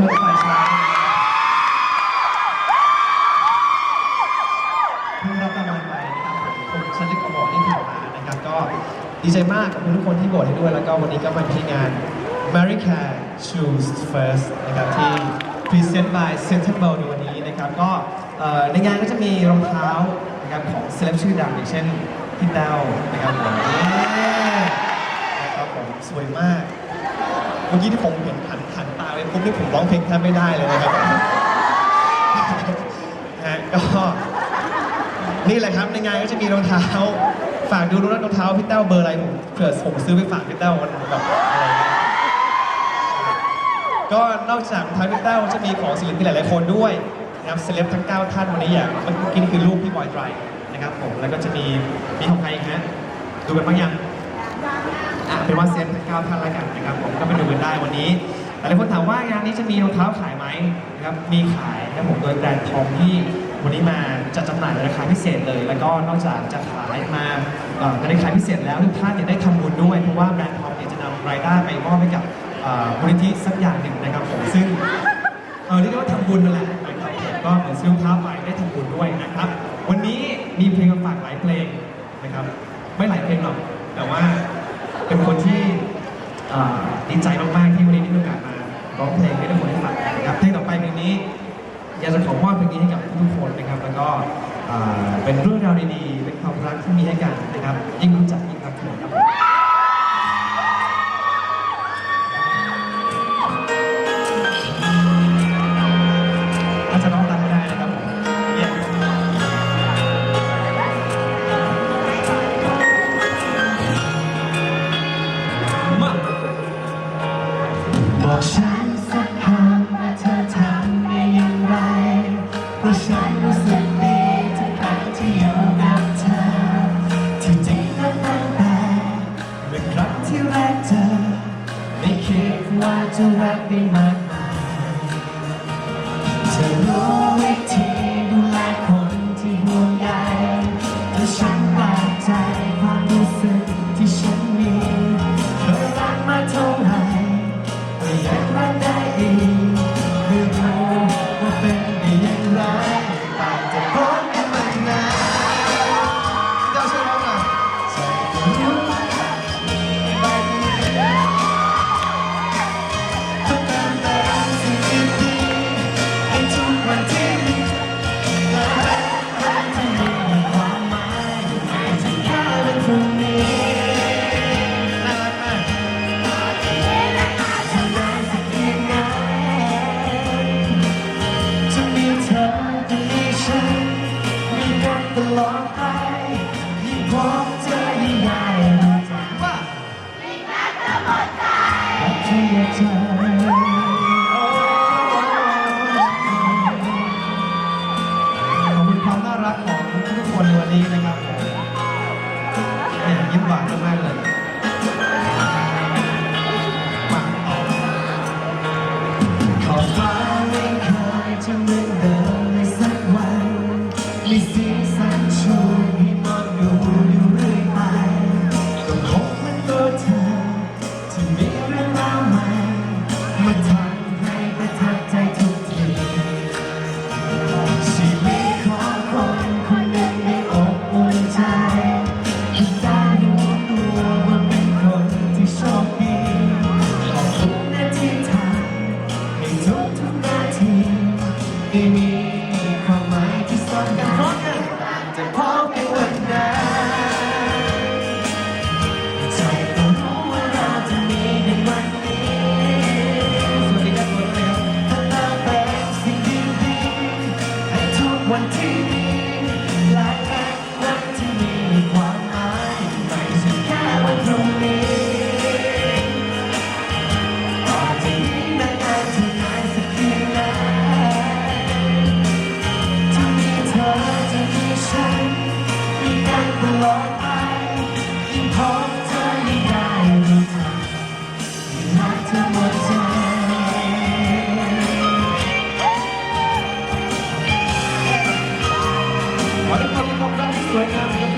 ชนฝ่ายชายเพิ่งรับรางวัลไปนะครับผมคนชันลิกอวอร์ดที่ผ่านมานะครับ ก็ดีใจมากกับทุกคนที่โหวตให้ด้วย แล้วก็วันนี้ก็มาที่งาน Mary Care Choose First นะครับที่ Present by Central World ในวันนี้นะครับ ก็ในงานก็จะมีรองเท้านะครับของเซเลบชื่อดังอย่างเช่นพี่แต้วนะครับผมนะครับผมสวยมากเมื่อกี้ที่ผมเห็นหันหัน ตาไปปุ๊บนี่ผมร้องเพลงแทบไม่ได้เลยนะครับฮะก็นี่แหละครับในงานก็จะมีรองเท้า ฝากดูรุ่นรองเท้าพี่เต้าเบอร์อะไรผมเผื่อผมซื้อไปฝากพี่เต้าวันแบบอะไรก็นอกจากรองเท้าพี่เต้าจะมีของศิลปินหลายๆคนด้วยนะครับเซเลบทั้ง 9 ท่านวันนี้อย่างเมื่อกี้นี่คือรูปพี่บอยไตรนะครับผมแล้วก็จะมีมีของใครอีกฮะดูกันบ้างยังอะเป็นว่าเซตทั้งเก้าท่านแล้วกันนะครับผมก็ไปดูกันได้วันนี้ หลายคนถามว่างานนี้จะมีรองเท้าขายไหมนะครับ มีขายนะครับผมโดยแบรนด์ทอมที่วันนี้มาจัดจำหน่ายในราคาพิเศษเลย แล้วก็นอกจากจะขายมาเอ่อในราคาพิเศษแล้วทุกท่านเนี่ยได้ทำบุญด้วย เพราะว่าแบรนด์ทอมเนี่ยจะนำรายได้ไปมอบให้กับมูลนิธิสักอย่างหนึ่งนะครับผมซึ่งเออเรียกได้ว่าทำบุญนั่นแหละนะครับผมก็เหมือนซื้อรองเท้าไปได้ทำบุญด้วยนะครับ วันนี้มีเพลงมาฝากหลายเพลงนะครับ ไม่หลายเพลงหรอกแต่ว่า เป็นเรื่องราวดีๆ เป็นความรักที่มีให้กันนะครับ ยิ่งรู้จักยิ่งรักกันครับ ว่าจะรักได้มากมายเธอรู้ Right now.